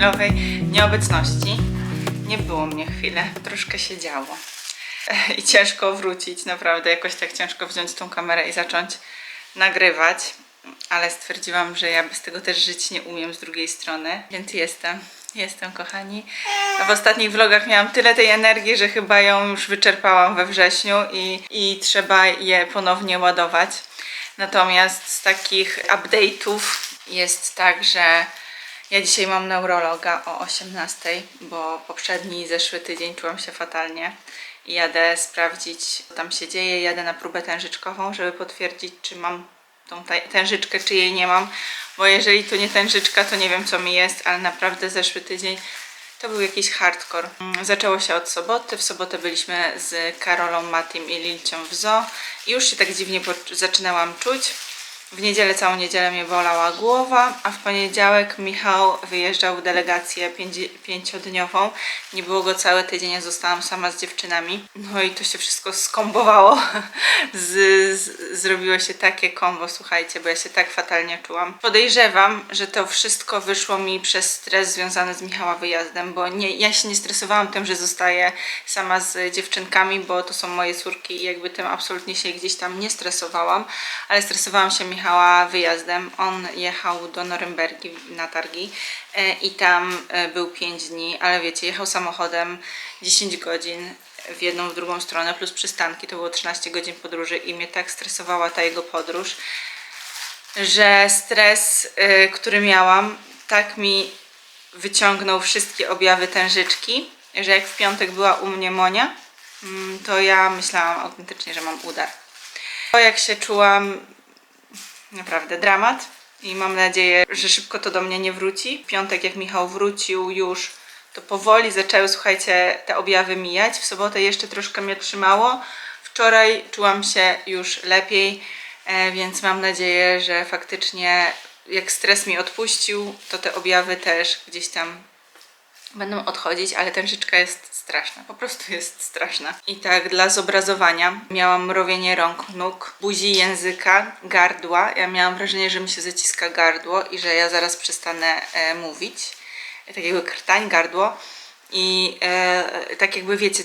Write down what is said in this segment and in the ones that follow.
chwilowej nieobecności. Nie było mnie chwilę, troszkę się działo. I ciężko wrócić, naprawdę jakoś tak ciężko wziąć tą kamerę i zacząć nagrywać, ale stwierdziłam, że ja bez tego też żyć nie umiem z drugiej strony, więc jestem. Jestem, kochani. W ostatnich vlogach miałam tyle tej energii, że chyba ją już wyczerpałam we wrześniu i, i trzeba je ponownie ładować. Natomiast z takich update'ów jest tak, że ja dzisiaj mam neurologa o 18, bo poprzedni zeszły tydzień czułam się fatalnie i jadę sprawdzić, co tam się dzieje. Jadę na próbę tężyczkową, żeby potwierdzić, czy mam tą tężyczkę, czy jej nie mam, bo jeżeli to nie tężyczka, to nie wiem, co mi jest, ale naprawdę zeszły tydzień to był jakiś hardcore. Zaczęło się od soboty. W sobotę byliśmy z Karolą, Matim i Lilcią w zoo i już się tak dziwnie zaczynałam czuć. W niedzielę całą niedzielę mnie bolała głowa, a w poniedziałek Michał wyjeżdżał w delegację pięci- pięciodniową. Nie było go cały tydzień, ja zostałam sama z dziewczynami. No i to się wszystko skombowało. Z, z, zrobiło się takie kombo, słuchajcie, bo ja się tak fatalnie czułam. Podejrzewam, że to wszystko wyszło mi przez stres związany z Michała wyjazdem, bo nie, ja się nie stresowałam tym, że zostaję sama z dziewczynkami, bo to są moje córki i jakby tym absolutnie się gdzieś tam nie stresowałam, ale stresowałam się Michała wyjazdem. On jechał do Norymbergi na targi e, i tam e, był 5 dni, ale wiecie, jechał samochodem 10 godzin w jedną, w drugą stronę, plus przystanki, to było 13 godzin podróży i mnie tak stresowała ta jego podróż, że stres, y, który miałam, tak mi wyciągnął wszystkie objawy tężyczki, że jak w piątek była u mnie Monia, mm, to ja myślałam autentycznie, że mam udar. To jak się czułam, naprawdę dramat i mam nadzieję, że szybko to do mnie nie wróci. W piątek jak Michał wrócił już, to powoli zaczęły, słuchajcie, te objawy mijać. W sobotę jeszcze troszkę mnie trzymało. Wczoraj czułam się już lepiej, e, więc mam nadzieję, że faktycznie jak stres mi odpuścił, to te objawy też gdzieś tam będą odchodzić, ale tężyczka jest straszna, po prostu jest straszna. I tak dla zobrazowania miałam mrowienie rąk, nóg, buzi, języka, gardła. Ja miałam wrażenie, że mi się zaciska gardło i że ja zaraz przestanę e, mówić. Tak jakby krtań, gardło. I e, tak jakby wiecie,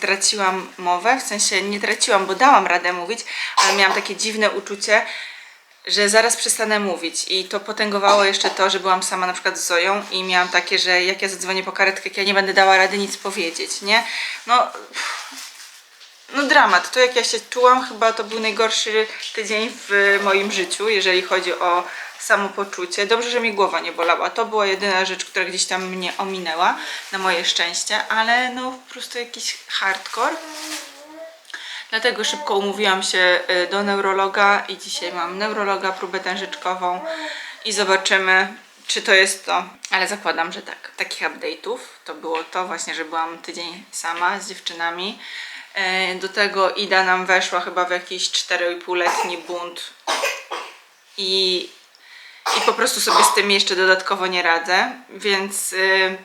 traciłam mowę, w sensie nie traciłam, bo dałam radę mówić, ale miałam takie dziwne uczucie, że zaraz przestanę mówić i to potęgowało jeszcze to, że byłam sama na przykład z Zoją i miałam takie, że jak ja zadzwonię po karetkę, ja nie będę dała rady nic powiedzieć, nie? No, no dramat. To jak ja się czułam, chyba to był najgorszy tydzień w moim życiu, jeżeli chodzi o samopoczucie. Dobrze, że mi głowa nie bolała. To była jedyna rzecz, która gdzieś tam mnie ominęła, na moje szczęście, ale no po prostu jakiś hardcore. Dlatego szybko umówiłam się y, do neurologa i dzisiaj mam neurologa, próbę tężyczkową i zobaczymy, czy to jest to. Ale zakładam, że tak. Takich update'ów to było to właśnie, że byłam tydzień sama z dziewczynami. E, Do tego Ida nam weszła chyba w jakiś 4,5-letni bunt i, i po prostu sobie z tym jeszcze dodatkowo nie radzę, więc, y,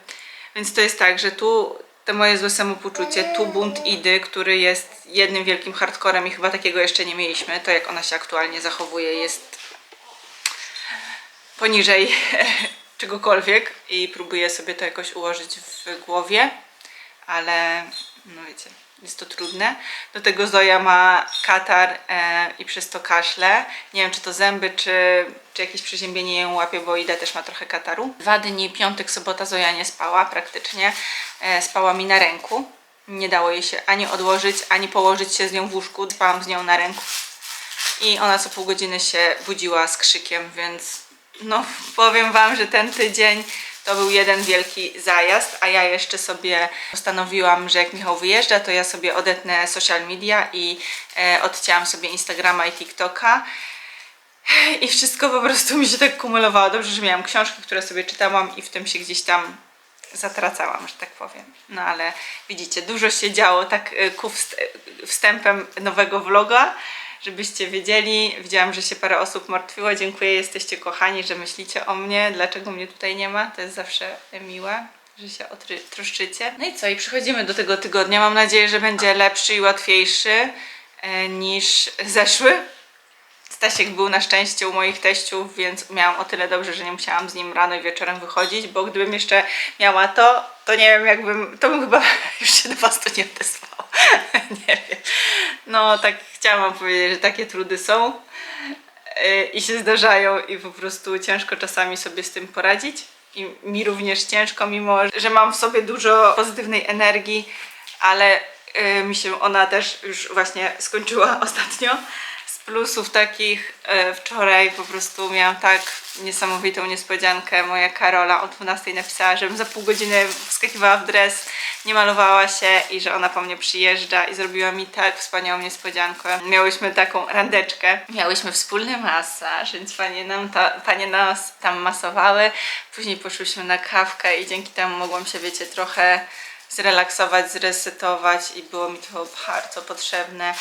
więc to jest tak, że tu to moje złe samopoczucie, tu bunt Idy, który jest jednym wielkim hardcorem i chyba takiego jeszcze nie mieliśmy, to jak ona się aktualnie zachowuje jest poniżej czegokolwiek i próbuję sobie to jakoś ułożyć w głowie, ale no wiecie, jest to trudne. Do tego Zoja ma katar e, i przez to kaszle. Nie wiem, czy to zęby, czy, czy jakieś przeziębienie ją łapie, bo Ida też ma trochę kataru. Dwa dni, piątek, sobota Zoja nie spała praktycznie. E, spała mi na ręku. Nie dało jej się ani odłożyć, ani położyć się z nią w łóżku. Spałam z nią na ręku i ona co pół godziny się budziła z krzykiem, więc no powiem Wam, że ten tydzień to był jeden wielki zajazd, a ja jeszcze sobie postanowiłam, że jak Michał wyjeżdża, to ja sobie odetnę social media i e, odcięłam sobie Instagrama i TikToka. I wszystko po prostu mi się tak kumulowało. Dobrze, że miałam książki, które sobie czytałam i w tym się gdzieś tam zatracałam, że tak powiem. No ale widzicie, dużo się działo tak y, ku wst- wstępem nowego vloga, żebyście wiedzieli. Widziałam, że się parę osób martwiło. Dziękuję, jesteście kochani, że myślicie o mnie. Dlaczego mnie tutaj nie ma? To jest zawsze miłe, że się troszczycie. No i co? I przechodzimy do tego tygodnia. Mam nadzieję, że będzie lepszy i łatwiejszy e, niż zeszły Stasiek był na szczęście u moich teściów, więc miałam o tyle dobrze, że nie musiałam z nim rano i wieczorem wychodzić, bo gdybym jeszcze miała to, to nie wiem jakbym, to bym chyba już się do was to nie. nie wiem. No tak chciałam powiedzieć, że takie trudy są yy, i się zdarzają i po prostu ciężko czasami sobie z tym poradzić. I mi również ciężko, mimo że mam w sobie dużo pozytywnej energii, ale yy, mi się ona też już właśnie skończyła ostatnio. Plusów takich e, wczoraj po prostu miałam tak niesamowitą niespodziankę. Moja Karola o 12 napisała, żebym za pół godziny wskakiwała w dres, nie malowała się i że ona po mnie przyjeżdża i zrobiła mi tak wspaniałą niespodziankę. Miałyśmy taką randeczkę, miałyśmy wspólny masaż, więc panie, nam ta, panie nas tam masowały. Później poszłyśmy na kawkę i dzięki temu mogłam się, wiecie, trochę zrelaksować, zresetować i było mi to bardzo potrzebne.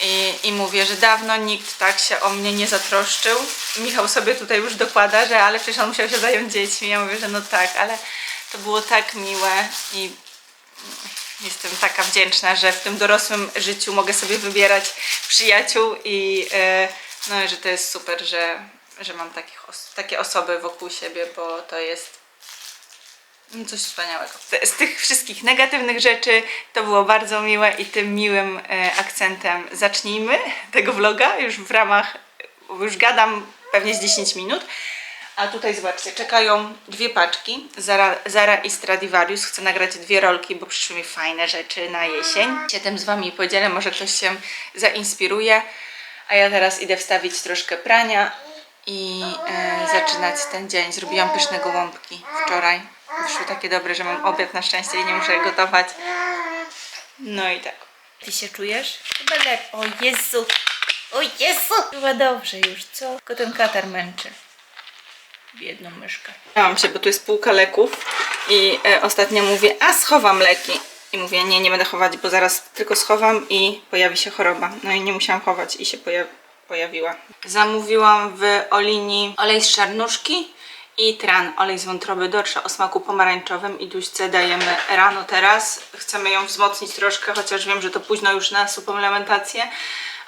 I, I mówię, że dawno nikt tak się o mnie nie zatroszczył. Michał sobie tutaj już dokłada, że ale przecież on musiał się zająć dziećmi. Ja mówię, że no tak, ale to było tak miłe i jestem taka wdzięczna, że w tym dorosłym życiu mogę sobie wybierać przyjaciół i e, no, że to jest super, że, że mam takich os- takie osoby wokół siebie, bo to jest coś wspaniałego. Z- Z tych wszystkich negatywnych rzeczy to było bardzo miłe i tym miłym e, akcentem zacznijmy tego vloga już w ramach, już gadam pewnie z 10 minut. A tutaj zobaczcie, czekają dwie paczki, Zara, Zara i Stradivarius. Chcę nagrać dwie rolki, bo przyszły mi fajne rzeczy na jesień. Się tym z Wami podzielę, może ktoś się zainspiruje. A ja teraz idę wstawić troszkę prania i e, zaczynać ten dzień. Zrobiłam pyszne gołąbki wczoraj. Wyszły takie dobre, że mam obiad na szczęście i nie muszę je gotować. No i tak. Ty się czujesz? Chyba lepiej. O Jezu! O Jezu! Chyba dobrze już, co? Tylko ten katar męczy. Biedną myszkę. Miałam się, bo tu jest półka leków i e, ostatnio mówię, a schowam leki. I mówię, nie, nie będę chować, bo zaraz tylko schowam i pojawi się choroba. No i nie musiałam chować i się poja pojawiła. Zamówiłam w Olini olej z czarnuszki i tran, olej z wątroby dorsza o smaku pomarańczowym i duśce dajemy rano teraz. Chcemy ją wzmocnić troszkę, chociaż wiem, że to późno już na suplementację,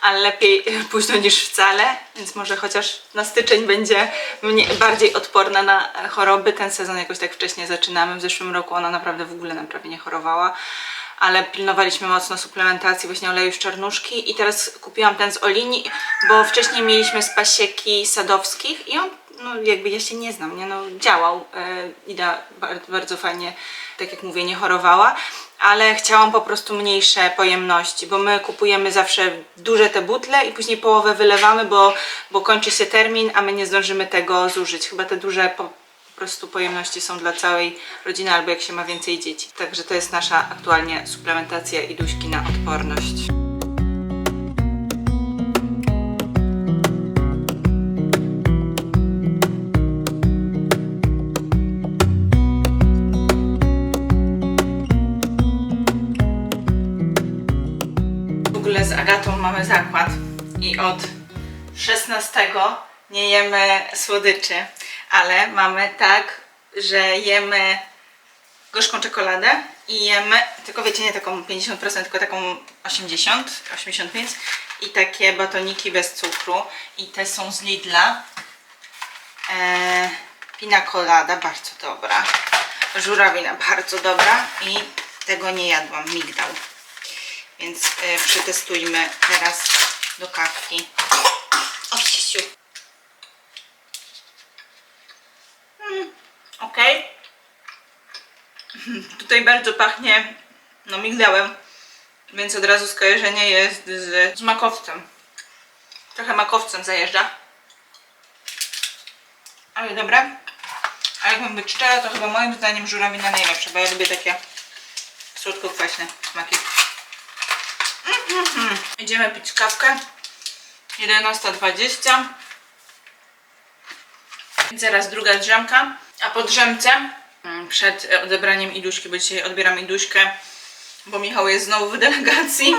ale lepiej późno niż wcale, więc może chociaż na styczeń będzie mnie bardziej odporna na choroby. Ten sezon jakoś tak wcześnie zaczynamy. W zeszłym roku ona naprawdę w ogóle nam prawie nie chorowała, ale pilnowaliśmy mocno suplementacji właśnie oleju z czarnuszki i teraz kupiłam ten z Olini, bo wcześniej mieliśmy z pasieki sadowskich i on no jakby ja się nie znam, nie no działał. E, Ida bardzo, fajnie, tak jak mówię, nie chorowała, ale chciałam po prostu mniejsze pojemności, bo my kupujemy zawsze duże te butle i później połowę wylewamy, bo, bo kończy się termin, a my nie zdążymy tego zużyć. Chyba te duże po, po prostu pojemności są dla całej rodziny albo jak się ma więcej dzieci. Także to jest nasza aktualnie suplementacja i duśki na odporność. Od 16 nie jemy słodyczy, ale mamy tak, że jemy gorzką czekoladę i jemy, tylko wiecie, nie taką 50%, tylko taką 80, 85 i takie batoniki bez cukru i te są z Lidla. Eee, pina colada, bardzo dobra. Żurawina, bardzo dobra i tego nie jadłam, migdał. Więc e, przetestujmy teraz do kawki. O, Siesiu. Mm, ok. Tutaj bardzo pachnie no migdałem, więc od razu skojarzenie jest z, z makowcem. Trochę makowcem zajeżdża. Ale dobre. A jakbym być szczera, to chyba moim zdaniem żurawina najlepsza, bo ja lubię takie słodko-kwaśne smaki. Mhm. Idziemy pić kawkę. 11.20. Zaraz druga drzemka. A po drzemce, mm, przed e, odebraniem Iduśki, bo dzisiaj odbieram Iduśkę, bo Michał jest znowu w delegacji.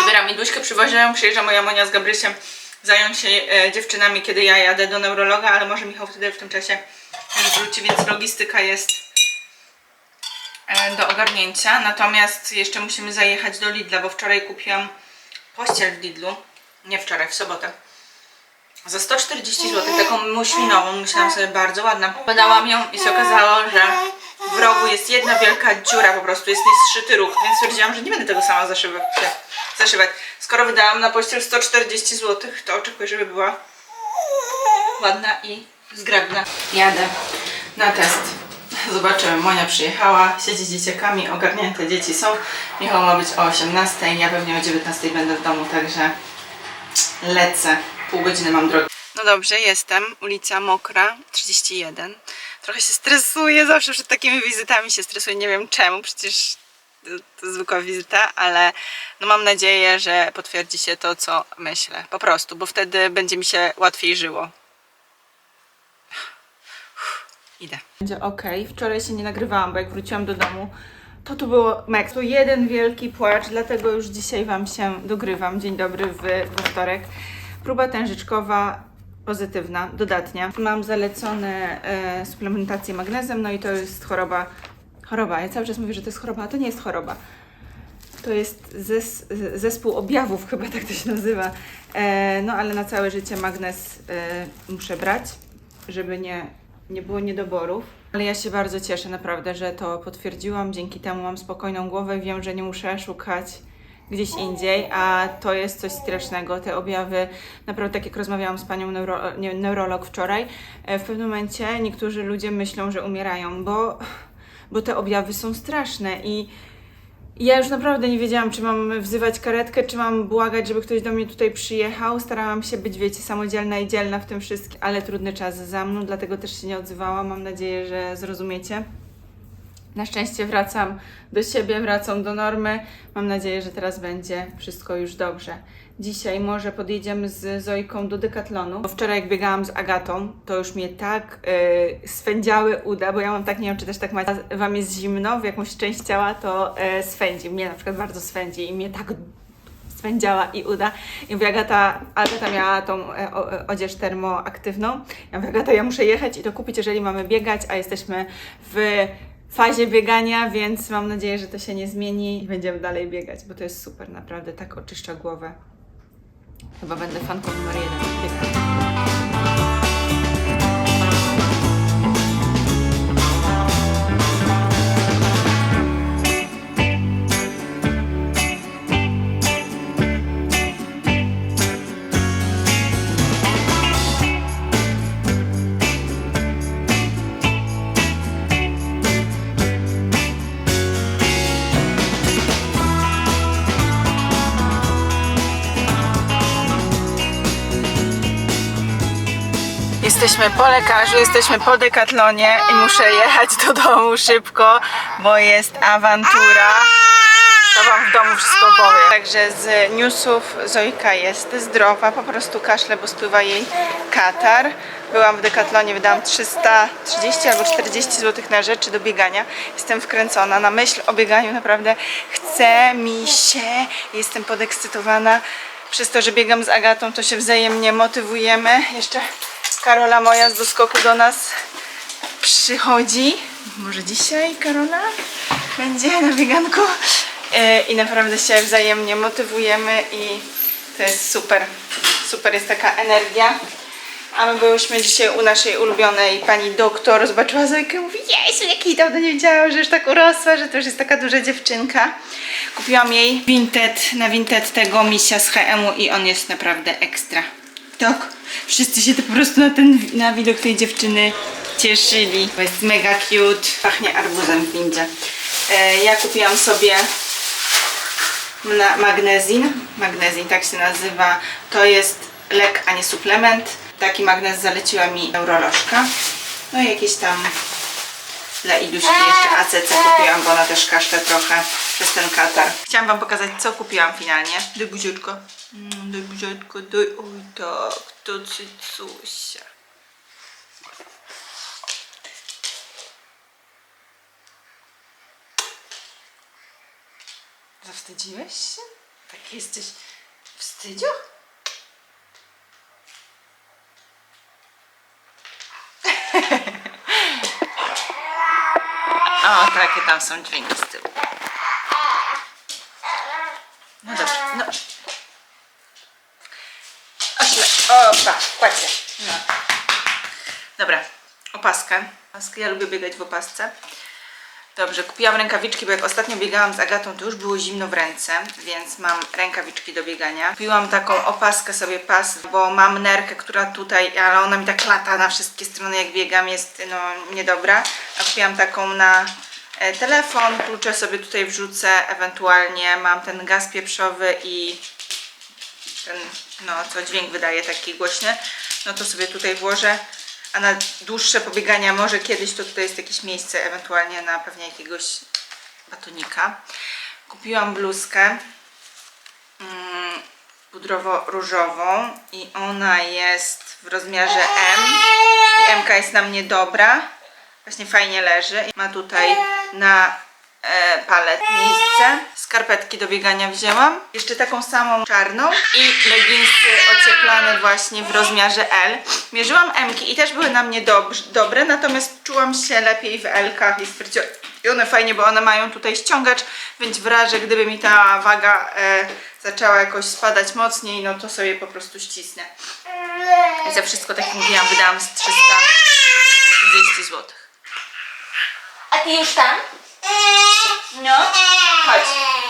Odbieram Iduśkę, przywożę ją, przyjeżdża moja Monia z Gabrysiem zająć się e, dziewczynami, kiedy ja jadę do neurologa, ale może Michał wtedy w tym czasie wróci, więc logistyka jest do ogarnięcia. Natomiast jeszcze musimy zajechać do Lidla, bo wczoraj kupiłam pościel w Lidlu. Nie wczoraj, w sobotę. za 140 zł, taką muślinową, myślałam sobie bardzo ładna. Badałam ją i się okazało, że w rogu jest jedna wielka dziura po prostu, jest niezszyty ruch, więc stwierdziłam, że nie będę tego sama zaszywać. zaszywać. Skoro wydałam na pościel 140 zł, to oczekuję, żeby była ładna i zgrabna. Jadę na test. Zobaczymy, Monia przyjechała, siedzi z dzieciakami, ogarnięte dzieci są. Michał ma być o 18, ja pewnie o 19 będę w domu, także lecę. Pół godziny mam drogi. No dobrze, jestem. Ulica Mokra, 31. Trochę się stresuję, zawsze przed takimi wizytami się stresuję, nie wiem czemu, przecież to, zwykła wizyta, ale no mam nadzieję, że potwierdzi się to, co myślę. Po prostu, bo wtedy będzie mi się łatwiej żyło. Idę. Będzie ok. Wczoraj się nie nagrywałam, bo jak wróciłam do domu, to tu było mek. To jeden wielki płacz, dlatego już dzisiaj Wam się dogrywam. Dzień dobry w, we wtorek. Próba tężyczkowa pozytywna, dodatnia. Mam zalecone e, suplementację magnezem, no i to jest choroba. Choroba. Ja cały czas mówię, że to jest choroba, a to nie jest choroba. To jest zes, zespół objawów, chyba tak to się nazywa. E, no ale na całe życie magnez e, muszę brać, żeby nie, nie było niedoborów. Ale ja się bardzo cieszę naprawdę, że to potwierdziłam. Dzięki temu mam spokojną głowę. Wiem, że nie muszę szukać gdzieś indziej, a to jest coś strasznego. Te objawy, naprawdę tak jak rozmawiałam z panią neuro, nie, neurolog wczoraj, e, w pewnym momencie niektórzy ludzie myślą, że umierają, bo, bo te objawy są straszne i ja już naprawdę nie wiedziałam, czy mam wzywać karetkę, czy mam błagać, żeby ktoś do mnie tutaj przyjechał. Starałam się być, wiecie, samodzielna i dzielna w tym wszystkim, ale trudny czas za mną, dlatego też się nie odzywałam. Mam nadzieję, że zrozumiecie. Na szczęście wracam do siebie, wracam do normy. Mam nadzieję, że teraz będzie wszystko już dobrze. Dzisiaj może podjedziemy z Zojką do Decathlonu. Bo wczoraj jak biegałam z Agatą, to już mnie tak yy, swędziały uda, bo ja mam tak, nie wiem czy też tak macie, wam jest zimno w jakąś część ciała, to yy, swędzi. Mnie na przykład bardzo swędzi i mnie tak swędziała i uda. I mówię, Agata, Agata miała tą e, e, odzież termoaktywną. Ja mówię, Agata, ja muszę jechać i to kupić, jeżeli mamy biegać, a jesteśmy w fazie biegania, więc mam nadzieję, że to się nie zmieni i będziemy dalej biegać, bo to jest super, naprawdę tak oczyszcza głowę. Chyba będę fanką numer jeden. Jesteśmy po lekarzu, jesteśmy po dekatlonie i muszę jechać do domu szybko, bo jest awantura. To wam w domu wszystko powiem. Także z newsów Zoika jest zdrowa, po prostu kaszle, bo spływa jej katar. Byłam w dekatlonie, wydałam 330 albo 40 zł na rzeczy do biegania. Jestem wkręcona na myśl o bieganiu, naprawdę chce mi się, jestem podekscytowana. Przez to, że biegam z Agatą, to się wzajemnie motywujemy. Jeszcze Karola moja z doskoku do nas przychodzi. Może dzisiaj Karola będzie na bieganku. E, I naprawdę się wzajemnie motywujemy i to jest super. Super jest taka energia. A my byłyśmy dzisiaj u naszej ulubionej pani doktor. Zobaczyła Zojkę i mówi, Jezu, jak jej dawno nie widziałam, że już tak urosła, że to już jest taka duża dziewczynka. Kupiłam jej Vinted, na Vinted tego misia z HM-u i on jest naprawdę ekstra. Tak, wszyscy się to po prostu na ten na widok tej dziewczyny cieszyli. Bo jest mega cute. Pachnie arbuzem w windzie. E, ja kupiłam sobie magnezin. Magnezin tak się nazywa. To jest lek, a nie suplement. Taki magnez zaleciła mi neurolożka. No i jakieś tam dla Iduśki jeszcze ACC kupiłam, bo ona też kaszle trochę przez ten katar. Chciałam wam pokazać, co kupiłam finalnie. Daj Mm, daj buziutko, daj. Oj tak, to cycusia. Zawstydziłeś się? Tak jesteś wstydziu? O, takie tam są dźwięki z tyłu. No dobrze, no. Opa, kładźcie. No. Dobra, opaskę. Opaskę. Ja lubię biegać w opasce. Dobrze, kupiłam rękawiczki, bo jak ostatnio biegałam z Agatą, to już było zimno w ręce, więc mam rękawiczki do biegania. Kupiłam taką opaskę sobie pas, bo mam nerkę, która tutaj, ale ona mi tak lata na wszystkie strony jak biegam, jest no niedobra. A kupiłam taką na e, telefon, klucze sobie tutaj wrzucę, ewentualnie mam ten gaz pieprzowy i ten, no co dźwięk wydaje taki głośny, no to sobie tutaj włożę. A na dłuższe pobiegania może kiedyś to tutaj jest jakieś miejsce, ewentualnie na pewnie jakiegoś batonika. Kupiłam bluzkę mm, pudrowo-różową i ona jest w rozmiarze M. I MK jest na mnie dobra. Właśnie fajnie leży. Ma tutaj na e, palet miejsce. Skarpetki do biegania wzięłam. Jeszcze taką samą czarną i leginsy ocieplane właśnie w rozmiarze L. Mierzyłam M i też były na mnie dobrze, dobre, natomiast czułam się lepiej w L-kach i stwierdziłam, i one fajnie, bo one mają tutaj ściągacz, więc w razie gdyby mi ta waga e, zaczęła jakoś spadać mocniej, no to sobie po prostu ścisnę. I za wszystko, tak jak mówiłam, wydałam z 330 zł. A ty już tam? No, chodź.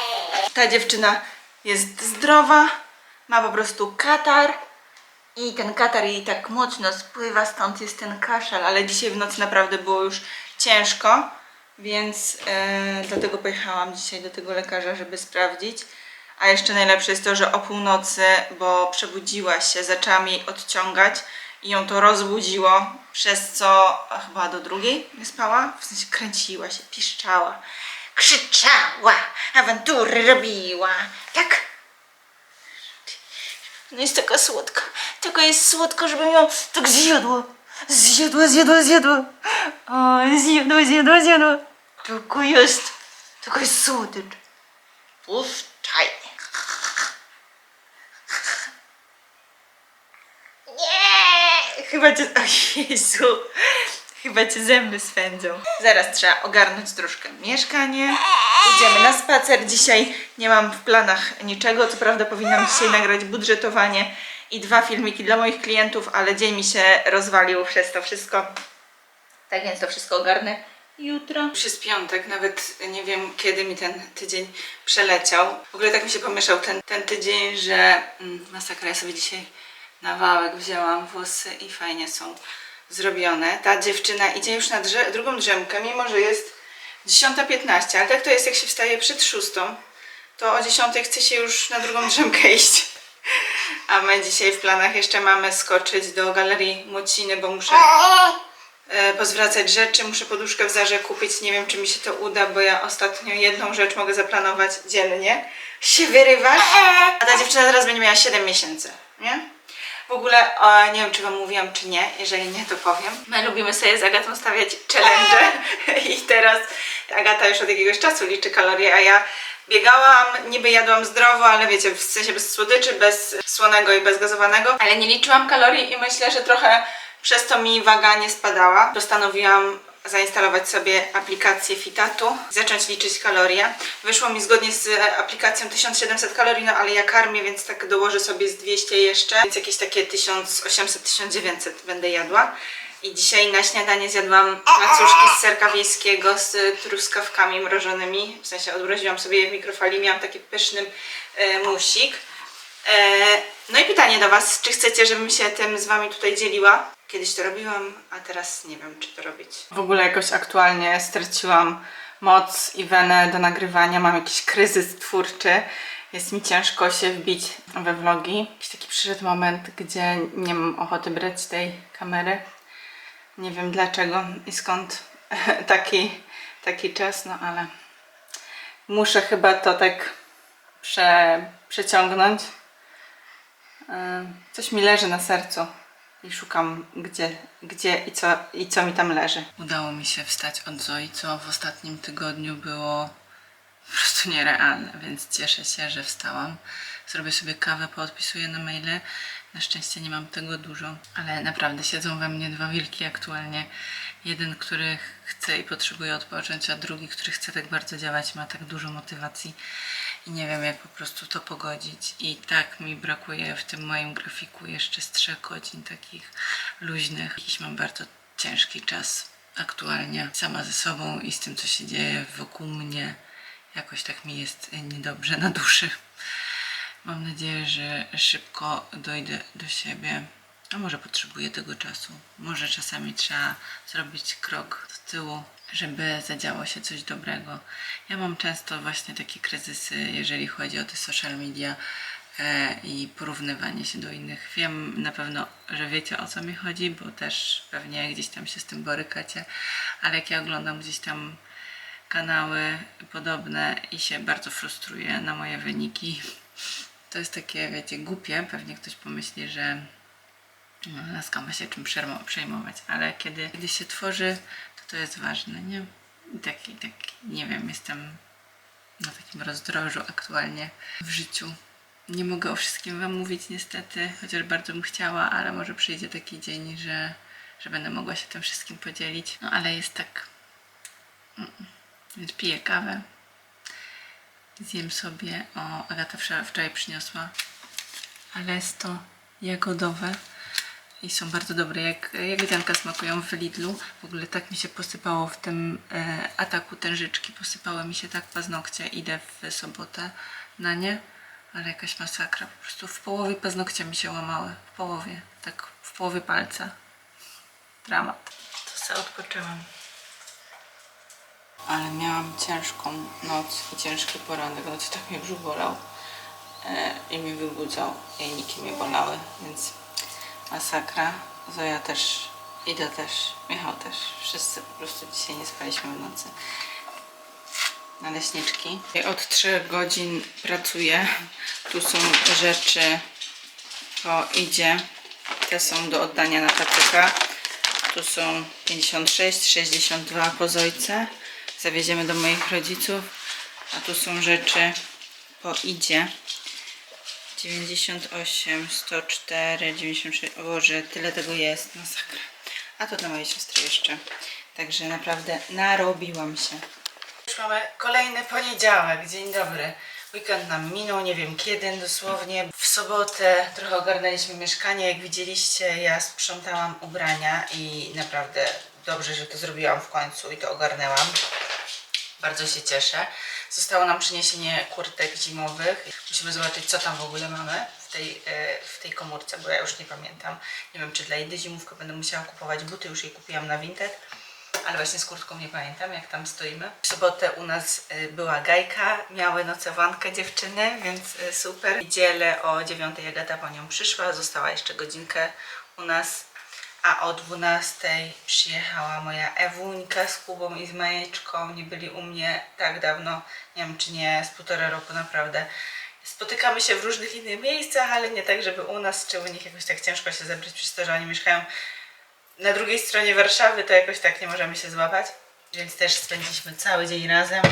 Ta dziewczyna jest zdrowa, ma po prostu katar i ten katar jej tak mocno spływa, stąd jest ten kaszel, ale dzisiaj w nocy naprawdę było już ciężko, więc e, dlatego pojechałam dzisiaj do tego lekarza, żeby sprawdzić. A jeszcze najlepsze jest to, że o północy, bo przebudziła się, zaczęłam jej odciągać i ją to rozbudziło, przez co chyba do drugiej nie spała, w sensie kręciła się, piszczała, krzyczała, awantury robiła, tak? No jest taka słodka, tylko jest słodko, żeby ją tak zjadło, zjadło, zjadło, zjadło, o, zjadło, zjadło, zjadło, tylko jest, tylko jest słodycz, puszczaj. Nie! Chyba cię... O Jezu! Chyba cię zęby swędzą. Zaraz trzeba ogarnąć troszkę mieszkanie. Idziemy na spacer. Dzisiaj nie mam w planach niczego. Co prawda powinnam dzisiaj nagrać budżetowanie i dwa filmiki dla moich klientów, ale dzień mi się rozwalił przez to wszystko. Tak więc to wszystko ogarnę jutro. Już jest piątek, nawet nie wiem kiedy mi ten tydzień przeleciał. W ogóle tak mi się pomieszał ten, ten tydzień, że mm, masakra, ja sobie dzisiaj na wałek wzięłam włosy i fajnie są zrobione. Ta dziewczyna idzie już na drze drugą drzemkę, mimo że jest 10.15, ale tak to jest jak się wstaje przed szóstą, to o 10 chce się już na drugą drzemkę iść. A my dzisiaj w planach jeszcze mamy skoczyć do galerii Mociny, bo muszę e, pozwracać rzeczy, muszę poduszkę w Zarze kupić. Nie wiem, czy mi się to uda, bo ja ostatnio jedną rzecz mogę zaplanować dziennie. Się wyrywać. A ta dziewczyna teraz będzie miała 7 miesięcy, nie? W ogóle, o, nie wiem, czy Wam mówiłam, czy nie. Jeżeli nie, to powiem. My lubimy sobie z Agatą stawiać challenge i teraz Agata już od jakiegoś czasu liczy kalorie, a ja biegałam, niby jadłam zdrowo, ale wiecie, w sensie bez słodyczy, bez słonego i bez gazowanego, ale nie liczyłam kalorii i myślę, że trochę przez to mi waga nie spadała. Postanowiłam zainstalować sobie aplikację Fitatu, zacząć liczyć kalorie. Wyszło mi zgodnie z e, aplikacją 1700 kalorii, no ale ja karmię, więc tak dołożę sobie z 200 jeszcze, więc jakieś takie 1800-1900 będę jadła. I dzisiaj na śniadanie zjadłam placuszki z serka wiejskiego z truskawkami mrożonymi. W sensie odmroziłam sobie je w mikrofali, miałam taki pyszny e, musik. E, no i pytanie do Was, czy chcecie, żebym się tym z Wami tutaj dzieliła? Kiedyś to robiłam, a teraz nie wiem, czy to robić. W ogóle jakoś aktualnie straciłam moc i wenę do nagrywania, mam jakiś kryzys twórczy. Jest mi ciężko się wbić we vlogi. Jakiś taki przyszedł moment, gdzie nie mam ochoty brać tej kamery. Nie wiem dlaczego i skąd taki, taki czas, no ale muszę chyba to tak prze, przeciągnąć. Yy, Coś mi leży na sercu i szukam gdzie, gdzie i, co, i co mi tam leży. Udało mi się wstać od Zoi, co w ostatnim tygodniu było po prostu nierealne, więc cieszę się, że wstałam. Zrobię sobie kawę, poodpisuję na maile. Na szczęście nie mam tego dużo, ale naprawdę siedzą we mnie dwa wilki aktualnie. Jeden, który chce i potrzebuje odpocząć, a drugi, który chce tak bardzo działać, ma tak dużo motywacji. I nie wiem jak po prostu to pogodzić. I tak mi brakuje w tym moim grafiku jeszcze z trzech godzin takich luźnych. Jakiś mam bardzo ciężki czas aktualnie sama ze sobą i z tym co się dzieje wokół mnie. Jakoś tak mi jest niedobrze na duszy. Mam nadzieję, że szybko dojdę do siebie. A może potrzebuję tego czasu. Może czasami trzeba zrobić krok do tyłu, żeby zadziało się coś dobrego. Ja mam często właśnie takie kryzysy, jeżeli chodzi o te social media e, i porównywanie się do innych. Wiem na pewno, że wiecie o co mi chodzi, bo też pewnie gdzieś tam się z tym borykacie, ale jak ja oglądam gdzieś tam kanały podobne i się bardzo frustruję na moje wyniki. To jest takie, wiecie, głupie. Pewnie ktoś pomyśli, że no, laska ma się czym przejmować, ale kiedy, kiedy się tworzy, to to jest ważne, nie? I taki, taki, nie wiem, jestem na takim rozdrożu aktualnie w życiu. Nie mogę o wszystkim Wam mówić niestety, chociaż bardzo bym chciała, ale może przyjdzie taki dzień, że, że będę mogła się tym wszystkim podzielić. No ale jest tak. Mm. Więc piję kawę. Zjem sobie. O, Agata wczoraj, przyniosła alesto jagodowe i są bardzo dobre. Jak jagodzianka smakują w Lidlu. W ogóle tak mi się posypało w tym e, ataku tężyczki. Posypały mi się tak paznokcie. Idę w sobotę na nie, ale jakaś masakra. Po prostu w połowie paznokcia mi się łamały. W połowie. Tak w połowie palca. Dramat. To sobie odpoczęłam. Ale miałam ciężką noc i ciężki poranek. Noc tak mnie brzuch bolał e, i mnie wybudzał. Jajniki mnie bolały, więc masakra. Zoja też, Ida też, Michał też. Wszyscy po prostu dzisiaj nie spaliśmy w nocy. Naleśniczki. Od 3 godzin pracuję. Tu są rzeczy po idzie. Te są do oddania na patyka. Tu są 56, 62 po Zojce. Zawieziemy do moich rodziców. A tu są rzeczy po idzie. 98, 104, 96. O Boże, tyle tego jest. Masakra. A to dla mojej siostry jeszcze. Także naprawdę narobiłam się. Już mamy kolejny poniedziałek. Dzień dobry. Weekend nam minął, nie wiem kiedy dosłownie. W sobotę trochę ogarnęliśmy mieszkanie. Jak widzieliście, ja sprzątałam ubrania i naprawdę dobrze, że to zrobiłam w końcu i to ogarnęłam. Bardzo się cieszę. Zostało nam przyniesienie kurtek zimowych. Musimy zobaczyć, co tam w ogóle mamy w tej, e, w tej komórce, bo ja już nie pamiętam. Nie wiem, czy dla Idy zimówkę będę musiała kupować buty. Już jej kupiłam na Vinted, ale właśnie z kurtką nie pamiętam, jak tam stoimy. W sobotę u nas e, była gajka, miały nocowankę dziewczyny, więc e, super. W niedzielę o 9 Agata po nią przyszła, została jeszcze godzinkę u nas a o 12 przyjechała moja Ewuńka z Kubą i z Majeczką. Nie byli u mnie tak dawno, nie wiem czy nie, z półtora roku naprawdę. Spotykamy się w różnych innych miejscach, ale nie tak, żeby u nas czy u nich jakoś tak ciężko się zebrać przez to, że oni mieszkają na drugiej stronie Warszawy, to jakoś tak nie możemy się złapać. Więc też spędziliśmy cały dzień razem.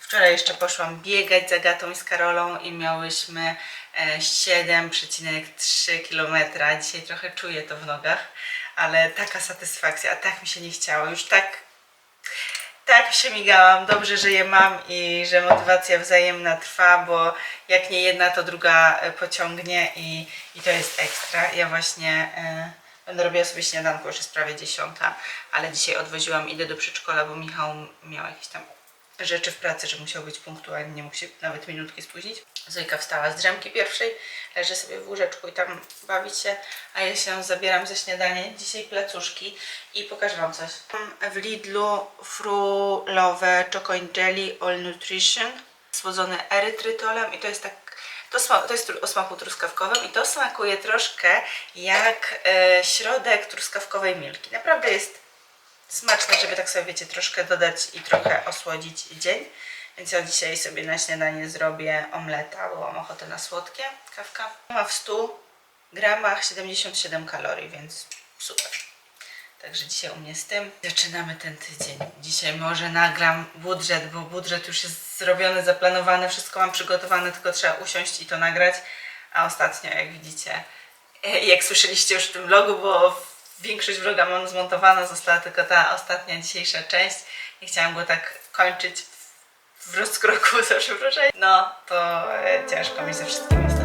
Wczoraj jeszcze poszłam biegać z Agatą i z Karolą i miałyśmy e, 7,3 km. Dzisiaj trochę czuję to w nogach, ale taka satysfakcja, a tak mi się nie chciało. Już tak, tak się migałam. Dobrze, że je mam i że motywacja wzajemna trwa, bo jak nie jedna, to druga e, pociągnie i, i to jest ekstra. Ja właśnie e, będę robiła sobie śniadanko, już jest prawie dziesiąta, ale dzisiaj odwoziłam, idę do przedszkola, bo Michał miał jakieś tam rzeczy w pracy, że musiał być punktualnie, nie mógł się nawet minutki spóźnić. Zojka wstała z drzemki pierwszej, leży sobie w łóżeczku i tam bawi się, a ja się zabieram za śniadanie. Dzisiaj placuszki i pokażę Wam coś. Mam w Lidlu frulowe choco jelly all nutrition słodzone erytrytolem i to jest tak to, to jest o smaku truskawkowym i to smakuje troszkę jak e, środek truskawkowej milki. Naprawdę jest smaczne, żeby tak sobie wiecie, troszkę dodać i trochę osłodzić dzień. Więc ja dzisiaj sobie na śniadanie zrobię omleta, bo mam ochotę na słodkie. Kawka ma w 100 gramach 77 kalorii, więc super. Także dzisiaj u mnie z tym zaczynamy ten tydzień. Dzisiaj może nagram budżet, bo budżet już jest zrobiony, zaplanowany, wszystko mam przygotowane, tylko trzeba usiąść i to nagrać. A ostatnio, jak widzicie, jak słyszeliście już w tym vlogu, bo większość vloga mam zmontowana, została tylko ta ostatnia dzisiejsza część. Nie chciałam go tak kończyć w rozkroku za przepraszam. No, to e, ciężko mi ze wszystkim